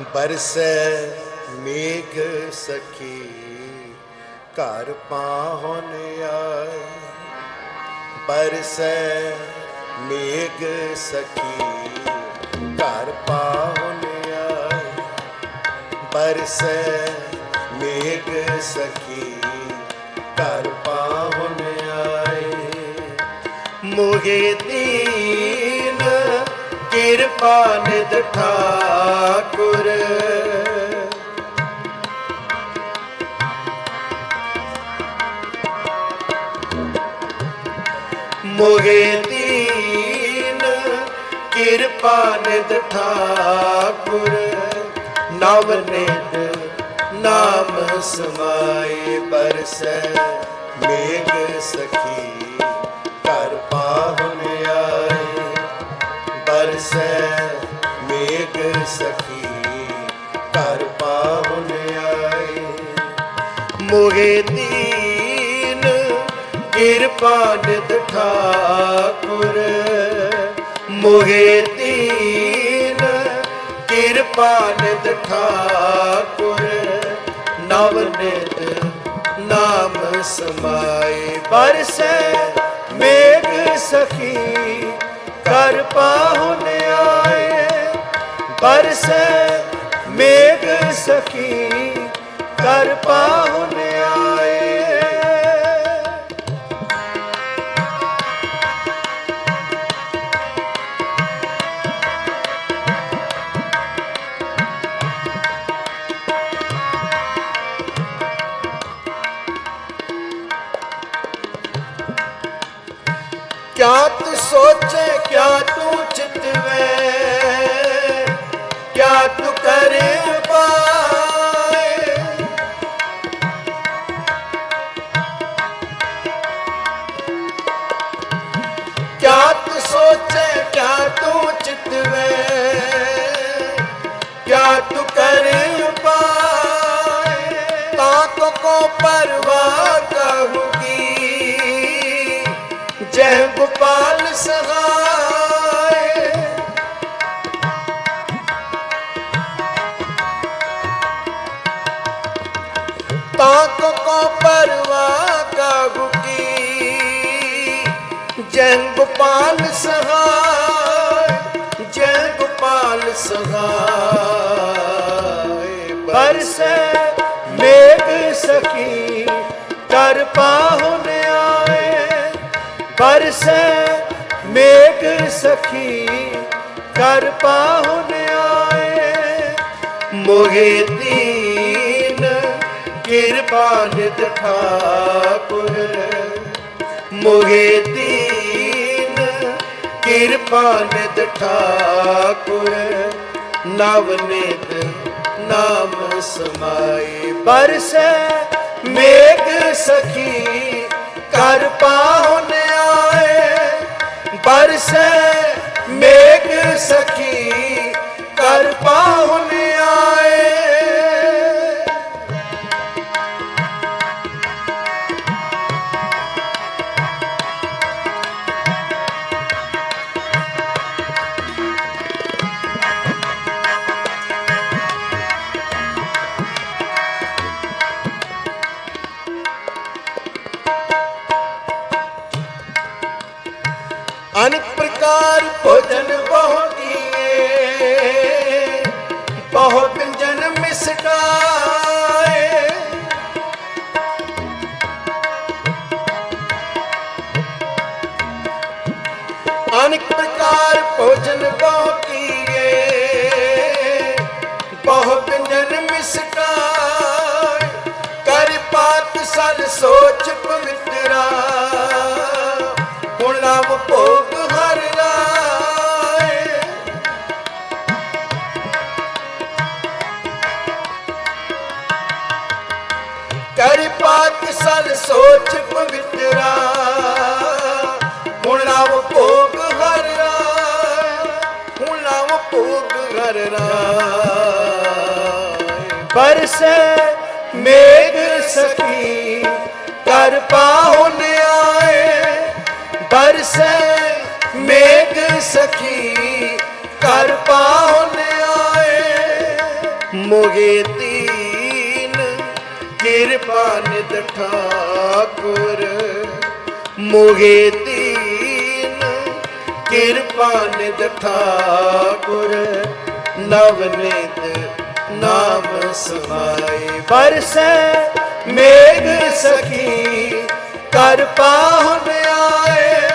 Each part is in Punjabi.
ਬਰਸੈ ਮੇਘ ਸਖੀ, ਘਰ ਪਾਹੁਨ ਆਏ। ਬਰਸੈ ਮੇਘ ਸਖੀ, ਘਰ ਪਾਹੁਨ ਆਏ। ਬਰਸੈ ਮੇਘ ਸਖੀ, ਘਰ ਪਾਹੁਨ ਆਏ। ਮੋਹੇ ਦੀਨ ਕਿਰਪਾ ਨਿਧ ਠਾਕੁਰ। ਮੁਗੇ ਦੀਨ ਕਿਰਪਾ ਨਿਧ ਠਾਕੁਰ, ਨਵ ਨਿਧ ਨਾਮ ਸਮਾਏ ਬਰਸੈ ਮੇਘ ਸਖੀ। ਮੇਘ ਸਖੀ ਘਰ ਪਾਹੁਨ ਆਏ। ਮੋਗੇ ਦੀਨ, ਕਿਰਪਾ ਨਿਧ ਠਾਕੁਰ। ਮੋਗੇ ਦੀਨ, ਕਿਰਪਾ ਨਿਧ ਠਾਕੁਰ। ਨਵ ਨਿਧ ਨਾਮ ਸਮਾਏ। ਬਰਸੈ ਮੇਘ ਸਖੀ ਕਰ ਪਾਹੁਨ ਆਏ। ਪਰਸ ਮੇਗ ਸਕੀ ਕਰ ਪਾਹੁਨ ਆਏ ਕਿਆ ਤੂੰ ਸੋਚੇ ਕਿਆ ਤੂੰ ਚਿਤਵੇ? ताको को परवाह कहूंगी जय गोपाल सहाय जय गोपाल सहाय बरसे मेघ सखी कर पाहुन आए बरसे मेघ सखी कर पाहुन आए मोहे दीन ਕਿਰਪਾ ਨਿਤ ਠਾਕੁਰ ਮੋਗੇ ਦੀਨ ਕਿਰਪਾ ਨਿਤ ਠਾਕੁਰ ਨਵ ਨਿਤ ਨਾਮ ਸਮਾਏ। ਬਰਸੈ ਮੇਘ ਸਖੀ, ਕਰ ਪਾਹੁਨ ਆਏ। ਬਰਸੈ ਮੇਘ ਸਖੀ, ਕਰ ਪਾ ਪ੍ਰਕਾਰ ਭੋਜਨ ਬਹੁ ਬਹੁਤ ਬਹੁ ਪਿੰਜਨ ਮਿਸਕਾਏ। ਅਨੇਕ ਪ੍ਰਕਾਰ ਭੋਜਨ ਬਹੁ ਬਰਸੇ ਮੇਘ ਸਖੀ, ਕਰ ਪਾਹੁਨ ਆਏ। ਬਰਸੇ ਮੇਘ ਸਖੀ, ਕਰ ਪਾਹੁਨ ਆਏ। ਮੋਗੇ ਦੀਨ, ਕਿਰਪਾ ਨਿਦ ਠਾਕੁਰ। ਮੋਗੇ ਦੀਨ, ਕਿਰਪਾ ਨਿਦ ਠਾਕੁਰ। ਨਵ ਨਿਦ ਨਾਮ ਸਮਾਏ ਬਰਸੈ ਮੇਘ ਸਖੀ ਕਰ ਪਾਹੁਨ ਆਏ।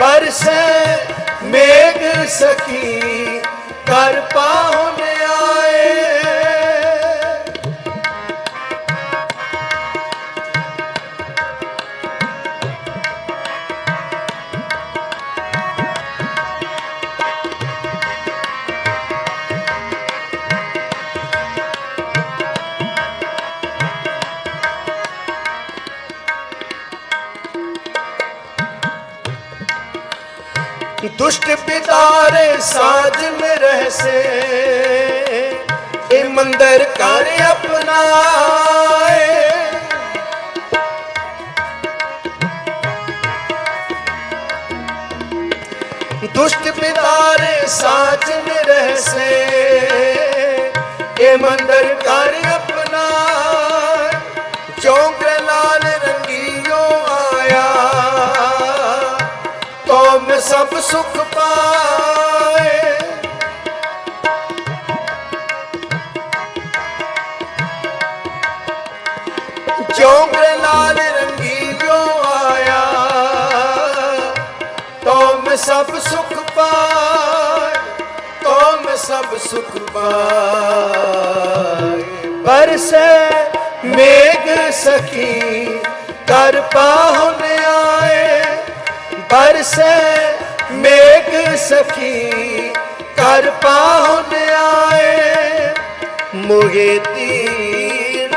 ਬਰਸੈ ਮੇਘ ਸਖੀ ਕਰ ਪਾਹੁਨ दुष्ट पितारे साज में रह से मंदिर कार्य अपना दुष्ट पितारे साज में रह से मंदिर कार्य अपना चौंक ਸਭ ਸੁਖ ਪਾਏ। ਜੋ ਮੇਰੇ ਲਾਲ ਰੰਗੀਨੋ ਆਇਆ ਤੁਮ ਸਭ ਸੁਖ ਪਾਏ ਤੁਮ ਸਭ ਸੁਖ ਪਾਏ। ਬਰਸੇ ਮੇਘ ਸਖੀ, ਕਰ ਪਾਹੁਨ ਆਏ। ਬਰਸੇ ਮੇਗ ਸਖੀ ਕਰ ਪਾਉਣ ਆਏ। ਮੋਹੇ ਤੀਰ,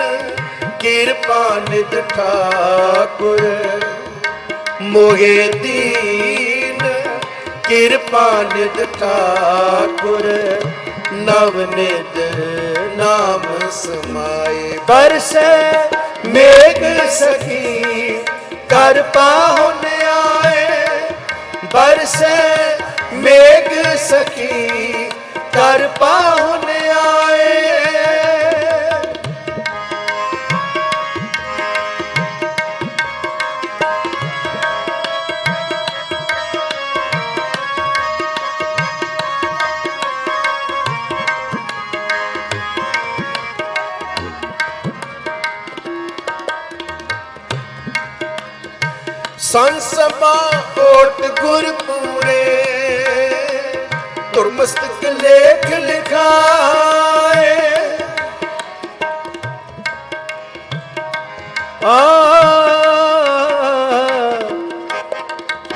ਕਿਰਪਾ ਨਿਤ ਠਾਕੁਰ। ਮੋਹੇ ਤੀਰ, ਕਿਰਪਾ ਨਿਤ ਠਾਕੁਰ। ਨਵ ਨਿਦ ਨਾਮ ਸਮਾਏ। ਬਰਸੇ ਮੇਗ ਸਖੀ ਕਰ ਪਾਉਣ ਆਏ। ਬਰਸੈ ਮੇਘ ਸਖੀ ਕਰ ਪਾਉਣ ਆਏ। ਸੰਸਬਾ ਕੋਟ ਗੁਰ ਮਸਤਕ ਲੇਖ ਲਿਖਾਏ ਆ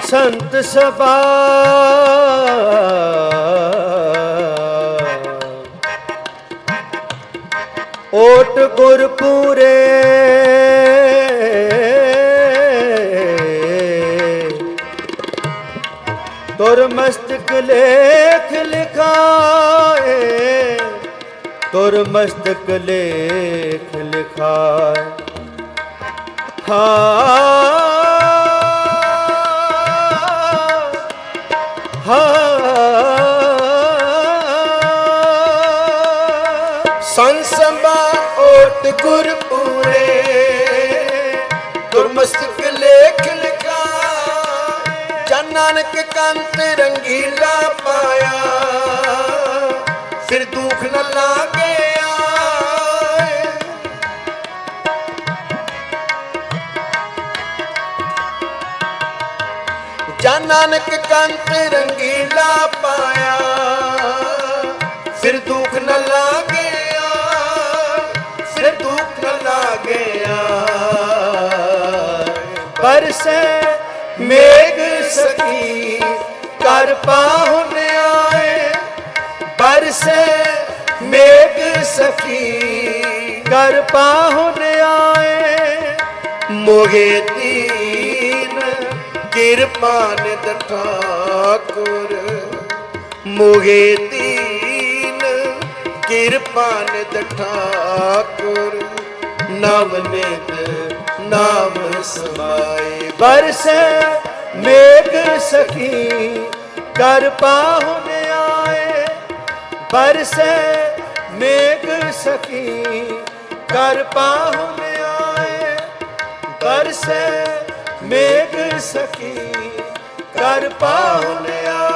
ਸੰਤ ਸਭਾ ਓਟ ਗੁਰਪੂਰੇ ਤੁਰ ਮਸਤਕ ਲੇਖ ਲਿਖਾਏ ਤੁਰ ਮਸਤਕ ਲੇਖ ਲਿਖਾਏ ਹਾਂ ਸੰਸਬਾ ਓਟ ਗੁਰਪੂਰੇ ਨਾਨਕ ਕੰਤ ਰੰਗੀਲਾ ਪਾਇਆ। ਸਿਰ ਦੁੱਖ ਨ ਲਾਗੇ ਆਏ। ਜਨ ਨਾਨਕ ਕੰਤ ਰੰਗੀਲਾ ਪਾਇਆ। ਸਿਰ ਦੁੱਖ ਨ ਲਾਗਿਆ ਸਿਰ ਦੁੱਖ ਨ ਲਾਗਿਆ ਬਰਸੇ ਮੇਘ ਸਖੀ ਕਰ ਪਾਹੁਨ ਆਏ, ਬਰਸੇ ਮੇਘ ਸਖੀ ਕਰ ਪਾਹੁਨ ਆਏ ਮੋਗੇ ਦੀਨ ਕਿਰਪਾਨ ਨਿਦ ਠਾਕੁਰ। ਮੋਗੇ ਦੀਨ ਕਿਰਪਾ ਨਿਦ ਨਵ ਨਿਦ ਨਾਮ ਸਮਾਏ। ਬਰਸੇ ਮੇਘ ਸਖੀ ਕਰ ਪਾਹੁਨ ਆਏ, ਬਰਸੇ ਮੇਘ ਸਖੀ ਕਰ ਪਾਹੁਨ ਆਏ, ਬਰਸੇ ਮੇਘ ਸਖੀ ਕਰ ਪਾਹੁਨ ਆਏ